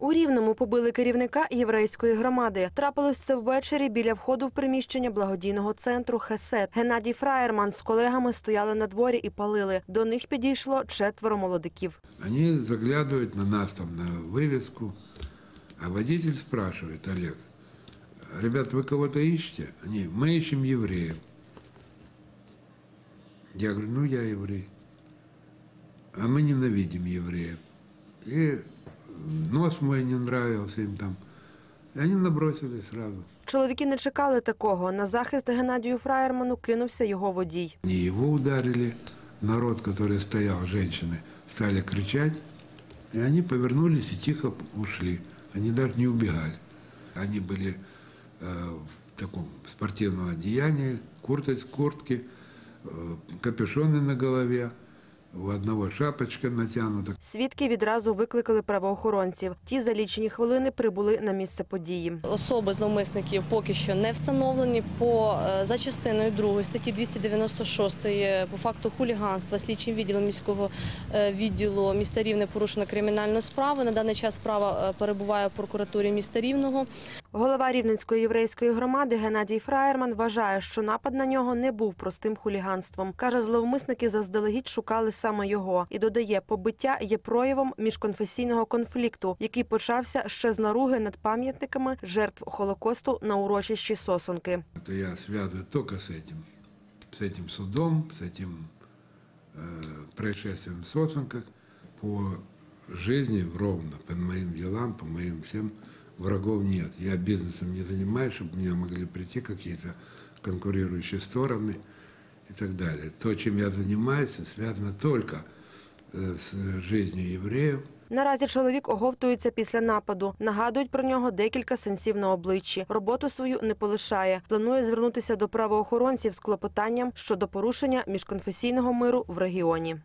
У Рівному побили керівника єврейської громади. Трапилось це ввечері біля входу в приміщення благодійного центру Хесет. Геннадій Фраєрман з колегами стояли на дворі і палили. До них підійшло четверо молодиків. Они заглядывают на нас там на вывеску, а водитель спрашивает, Олег, ребят, вы кого-то ищете? Они, мы ищем евреев. Я говорю, ну я еврей. А мы ненавидим евреев. И нос мой не нравился им там. И они набросились сразу. Чоловіки не чекали такого. На захист Геннадію Фраєрману кинувся його водій. Не его ударили, народ, который стоял, женщины, стали кричать, и они повернулись и тихо ушли. Они даже не убегали. Они были э, в таком спортивном одеянии, курточ, куртки, э, капюшоны на голове, у одного шапочка натянута. Свідки відразу викликали правоохоронців. Ті за лічені хвилини прибули на місце події. Особи зловмисників поки що не встановлені. По е, за частиною 2 статті 296 по факту хуліганства слідчим відділом міського е, відділу міста Рівне порушена кримінальна справа. На даний час справа е, перебуває в прокуратурі міста Рівного. Голова Рівненської єврейської громади Геннадій Фраєрман вважає, що напад на нього не був простим хуліганством. Каже, зловмисники заздалегідь шукали саме його і додає, побиття є проявом міжконфесійного конфлікту, який почався ще з наруги над пам'ятниками жертв Холокосту на урочищі Сосонки. Это я связываю только с этим. С этим судом, с этим э, происшествием в Сосунках. По жизни ровно, по моим делам, по моим всем врагов нет. Я бизнесом не занимаюсь, чтобы меня могли прийти какие-то конкурирующие стороны и так далее. То, чем я занимаюсь, связано только э, с жизнью евреев, Наразі чоловік оговтується після нападу. Нагадують про нього декілька сенсів на обличчі. Роботу свою не полишає. Планує звернутися до правоохоронців з клопотанням щодо порушення міжконфесійного миру в регіоні.